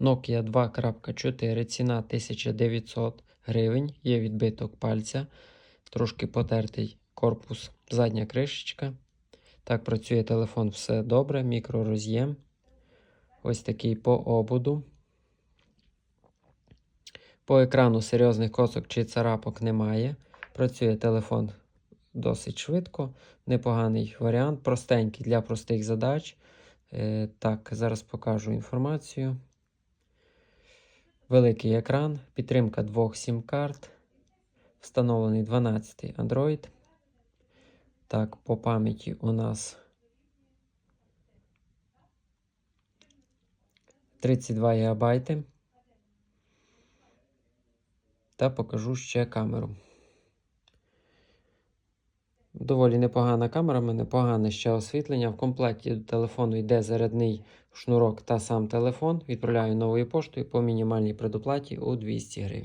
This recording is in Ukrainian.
Nokia 2.4, ціна 1900 гривень. Є відбиток пальця, трошки потертий корпус, задня кришечка. Так працює телефон, все добре, мікророз'єм. Ось такий по ободу. По екрану серйозних косок чи царапок немає. Працює телефон досить швидко, непоганий варіант, простенький для простих задач. Е, так, зараз покажу інформацію. Великий екран, підтримка двох сім-карт, встановлений 12 Android. Так, по пам'яті у нас 32 ГБ. Та покажу ще камеру. Доволі непогана камера, непогане ще освітлення. В комплекті до телефону йде зарядний шнурок та сам телефон. Відправляю новою поштою по мінімальній предоплаті у 200 гривень.